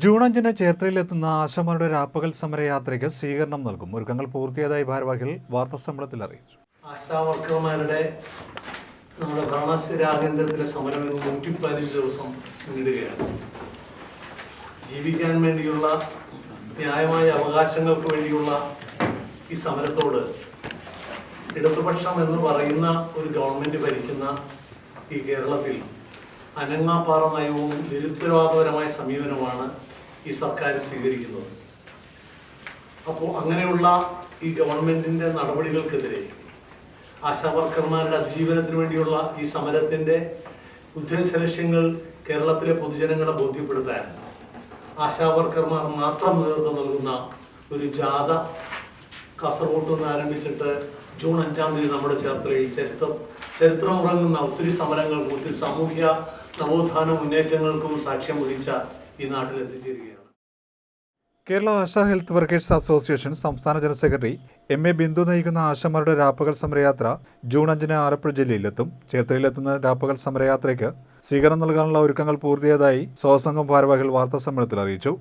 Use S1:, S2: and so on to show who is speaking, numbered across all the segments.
S1: June അഞ്ചിന് ചേർത്തലയിലെത്തുന്ന ആശമാരുടെ രാപ്പകൽ സമരയാത്രയ്ക്ക് സ്വീകരണം നൽകും. ഒരുക്കങ്ങൾ പൂർത്തിയായതായി ഭാരവാഹികൾ വാർത്താസമ്മേളനത്തിൽ അറിയിച്ചു.
S2: ആശാവർക്കർമാരുടെ നമ്മുടെ ഭരണസ്ഥിരാകേന്ദ്രത്തിലെ സമരം ഇന്ന് നൂറ്റി പതിനഞ്ച് ദിവസം പിന്നിടുകയാണ് ജീവിക്കാൻ വേണ്ടിയുള്ള ന്യായമായ അവകാശങ്ങൾക്ക് വേണ്ടിയുള്ള ഈ സമരത്തോട് ഇടതുപക്ഷം എന്ന് പറയുന്ന ഒരു ഗവൺമെന്റ് ഭരിക്കുന്ന ഈ കേരളത്തിൽ അനങ്ങാപ്പാറ നയവും നിരുത്തരവാദപരമായ സമീപനമാണ് ഈ സർക്കാർ സ്വീകരിക്കുന്നത്. അപ്പോൾ അങ്ങനെയുള്ള ഈ ഗവൺമെന്റിന്റെ നടപടികൾക്കെതിരെ ആശാവർക്കർമാരുടെ അതിജീവനത്തിന് വേണ്ടിയുള്ള ഈ സമരത്തിന്റെ ഉദ്ദേശ ലക്ഷ്യങ്ങൾ കേരളത്തിലെ പൊതുജനങ്ങളെ ബോധ്യപ്പെടുത്താൻ ആശാവർക്കർമാർ മാത്രം നേതൃത്വം നൽകുന്ന ഒരു ജാഥ കാസർഗോഡ് നിന്ന് ആരംഭിച്ചിട്ട് ജൂൺ അഞ്ചാം തീയതി നമ്മുടെ ചേർത്തലയിൽ ചരിത്രം ചരിത്രം ഉറങ്ങുന്ന ഒത്തിരി സമരങ്ങൾക്കും ഒത്തിരി സാമൂഹിക നവോത്ഥാന മുന്നേറ്റങ്ങൾക്കും സാക്ഷ്യം വഹിച്ച ഈ നാട്ടിൽ എത്തിച്ചേരുകയാണ്.
S1: Kerala ASHA health workers association സംസ്ഥാന general secretary M A Bindu നയിക്കുന്ന ആശമാരുടെ രാപ്പകൽ സമരയാത്ര ജൂൺ അഞ്ചിന് ആലപ്പുഴ ജില്ലയിലെത്തും. ചേർത്തലയിലെത്തുന്ന രാപ്പകൽ സമരയാത്രയ്ക്ക് സ്വീകരണം നൽകാനുള്ള ഒരുക്കങ്ങൾ പൂർത്തിയായതായി സ്വസംഘം ഭാരവാഹികൾ വാർത്താസമ്മേളനത്തിൽ അറിയിച്ചു.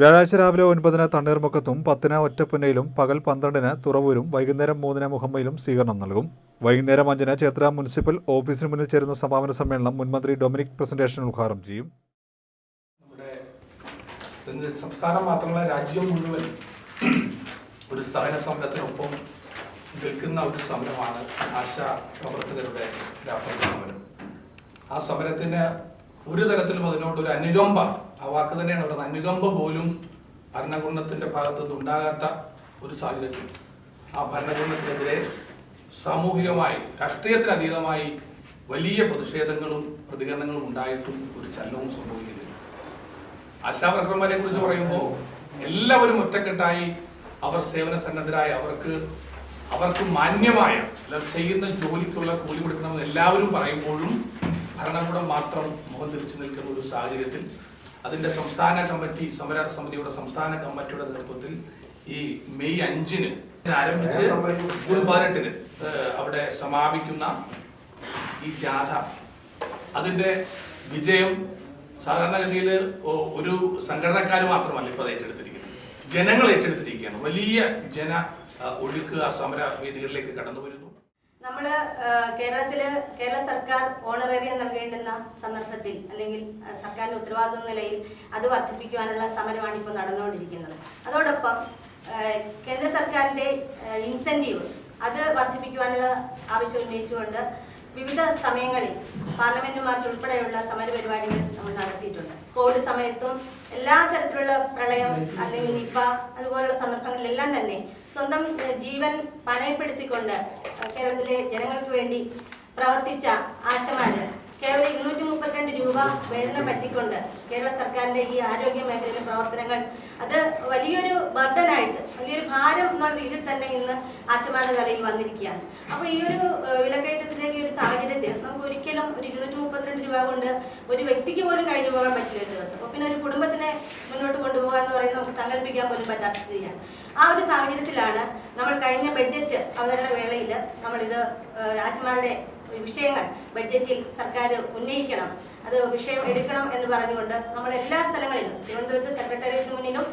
S1: വ്യാഴാഴ്ച രാവിലെ ഒൻപതിന് തണ്ണീർമുക്കത്തും പത്തിന് ഒറ്റപ്പുന്നയിലും പകൽ പന്ത്രണ്ടിന് തുറവൂരും വൈകുന്നേരം മൂന്നിന് മുഹമ്മയിലും സ്വീകരണം നൽകും. വൈകുന്നേരം അഞ്ചിന് ചേത്ര മുനിസിപ്പൽ ഓഫീസിന് മുന്നിൽ ചേരുന്ന സമാപന സമ്മേളനം മുൻമന്ത്രി ഡൊമിനിക് പ്രസന്റേഷൻ ഉദ്ഘാടനം ചെയ്യും.
S3: സംസ്ഥാനം മാത്രമല്ല രാജ്യം മുഴുവൻ ഒരു സഹന സമരത്തിനൊപ്പം നിൽക്കുന്ന ഒരു സമരമാണ് ആശാ പ്രവർത്തകരുടെ രാപ്പകൽ സമരം. ആ സമരത്തിന് ഒരു തരത്തിലും അതിനോട് ഒരു അനുകമ്പ. ആ വാക്ക് തന്നെയാണ് പറയുന്നത്. അനുകമ്പ പോലും ഭരണകൂടത്തിന്റെ ഭാഗത്തു നിന്നുണ്ടാകാത്ത ഒരു സാഹചര്യത്തിൽ ആ ഭരണകൂടത്തിനെതിരെ സാമൂഹികമായി രാഷ്ട്രീയത്തിനതീതമായി വലിയ പ്രതിഷേധങ്ങളും പ്രതികരണങ്ങളും ഉണ്ടായിട്ടും ഒരു ചലനവും സംഭവിക്കുന്നില്ല. ആശാവർക്കർമാരെ കുറിച്ച് പറയുമ്പോൾ എല്ലാവരും ഒറ്റക്കെട്ടായി അവർ സേവന സന്നദ്ധരായി അവർക്ക് അവർക്ക് മാന്യമായ അല്ലെങ്കിൽ ചെയ്യുന്ന ജോലിക്കുള്ള കൂലി കൊടുക്കണമെന്ന് എല്ലാവരും പറയുമ്പോഴും ഭരണകൂടം മാത്രം മുഖം തിരിച്ചു നിൽക്കുന്ന ഒരു സാഹചര്യത്തിൽ അതിന്റെ സംസ്ഥാന കമ്മിറ്റി സമര സമിതിയുടെ സംസ്ഥാന കമ്മിറ്റിയുടെ നേതൃത്വത്തിൽ ഈ മെയ് അഞ്ചിന് ആരംഭിച്ച് ജൂൺ പതിനെട്ടിന് അവിടെ സമാപിക്കുന്ന ഈ ജാഥ. അതിന്റെ വിജയം സാധാരണഗതിയിൽ ഒരു സംഘടനക്കാർ മാത്രമല്ല ഇപ്പോൾ അത് ഏറ്റെടുത്തിരിക്കുന്നത്. ജനങ്ങൾ ഏറ്റെടുത്തിരിക്കുകയാണ്. വലിയ ജന ഒഴുക്ക് ആ സമര വേദികളിലേക്ക് കടന്നു വരുന്നു
S4: നമ്മൾ കേരളത്തിൽ കേരള സർക്കാർ ഓണറേറിയം നൽകേണ്ടുന്ന സന്ദർഭത്തിൽ അല്ലെങ്കിൽ സർക്കാരിന്റെ ഉത്തരവാദിത്വ നിലയിൽ അത് വർദ്ധിപ്പിക്കുവാനുള്ള സമരമാണ് ഇപ്പോൾ നടന്നുകൊണ്ടിരിക്കുന്നത്. അതോടൊപ്പം കേന്ദ്ര സർക്കാരിന്റെ ഇൻസെന്റീവ് അത് വർദ്ധിപ്പിക്കുവാനുള്ള ആവശ്യം ഉന്നയിച്ചുകൊണ്ട് വിവിധ സമയങ്ങളിൽ പാർലമെന്റ് മാർച്ച് ഉൾപ്പെടെയുള്ള സമരപരിപാടികൾ നമ്മൾ നടത്തിയിട്ടുണ്ട്. കോവിഡ് സമയത്തും എല്ലാ തരത്തിലുള്ള പ്രളയം അല്ലെങ്കിൽ നിപ്പ അതുപോലുള്ള സന്ദർഭങ്ങളിലെല്ലാം തന്നെ സ്വന്തം ജീവൻ പണയപ്പെടുത്തിക്കൊണ്ട് കേരളത്തിലെ ജനങ്ങൾക്ക് വേണ്ടി പ്രവർത്തിച്ച ആശമാര് കേവലം ഇരുന്നൂറ്റി മുപ്പത്തിരണ്ട് രൂപ വേദന പറ്റിക്കൊണ്ട് കേരള സർക്കാരിന്റെ ഈ ആരോഗ്യ മേഖലയിലെ പ്രവർത്തനങ്ങൾ. അത് വലിയൊരു ബർഡനായിട്ട് വലിയൊരു ഭാരം എന്നുള്ള രീതിയിൽ തന്നെ ഇന്ന് ആശമാരുടെ തലയിൽ വന്നിരിക്കുകയാണ്. അപ്പോൾ ഈ ഒരു വിലക്കയറ്റത്തിലേക്ക് ഒരു സാഹചര്യത്തിൽ നമുക്ക് ഒരിക്കലും ഒരു ഇരുന്നൂറ്റി മുപ്പത്തിരണ്ട് രൂപ കൊണ്ട് ഒരു വ്യക്തിക്ക് പോലും കഴിഞ്ഞു പോകാൻ പറ്റില്ല ഒരു ദിവസം. അപ്പോൾ പിന്നെ ഒരു കുടുംബത്തിനെ മുന്നോട്ട് കൊണ്ടുപോകാൻ എന്ന് പറയുന്നത് നമുക്ക് സങ്കല്പിക്കാൻ പോലും പറ്റാത്ത സ്ഥിതിയാണ്. ആ ഒരു സാഹചര്യത്തിലാണ് നമ്മൾ കഴിഞ്ഞ ബഡ്ജറ്റ് അവതരണ വേളയിൽ നമ്മളിത് ആശുമാരുടെ വിഷയങ്ങൾ ബഡ്ജറ്റിൽ സർക്കാർ ഉന്നയിക്കണം. അത് വിഷയം എടുക്കണം എന്ന് പറഞ്ഞുകൊണ്ട് നമ്മൾ എല്ലാ സ്ഥലങ്ങളിലും തിരുവനന്തപുരത്ത് സെക്രട്ടേറിയറ്റിന് മുന്നിലും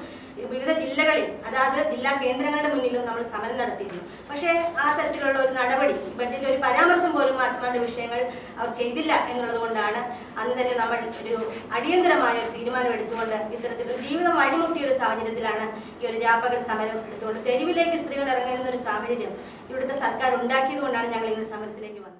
S4: വിവിധ ജില്ലകളിൽ അതാത് ജില്ലാ കേന്ദ്രങ്ങളുടെ മുന്നിലും നമ്മൾ സമരം നടത്തിയിരുന്നു. പക്ഷേ ആ തരത്തിലുള്ള ഒരു നടപടി ബഡ്ജറ്റിൽ ഒരു പരാമർശം ആശുമാരുടെ വിഷയങ്ങൾ അവർ ചെയ്തില്ല എന്നുള്ളത് കൊണ്ടാണ് അന്ന് തന്നെ നമ്മൾ ഒരു അടിയന്തരമായ ഒരു തീരുമാനം എടുത്തുകൊണ്ട് ഇത്തരത്തിലൊരു ജീവിതം വഴിമുട്ടിയ ഒരു സാഹചര്യത്തിലാണ് ഈ ഒരു രാപ്പകൽ സമരം എടുത്തുകൊണ്ട് തെരുവിലേക്ക് സ്ത്രീകൾ ഇറങ്ങേണ്ടുന്ന ഒരു സാഹചര്യം ഇവിടുത്തെ സർക്കാർ ഉണ്ടാക്കിയത് കൊണ്ടാണ് ഞങ്ങൾ ഈ ഒരു സമരത്തിലേക്ക് വന്നത്.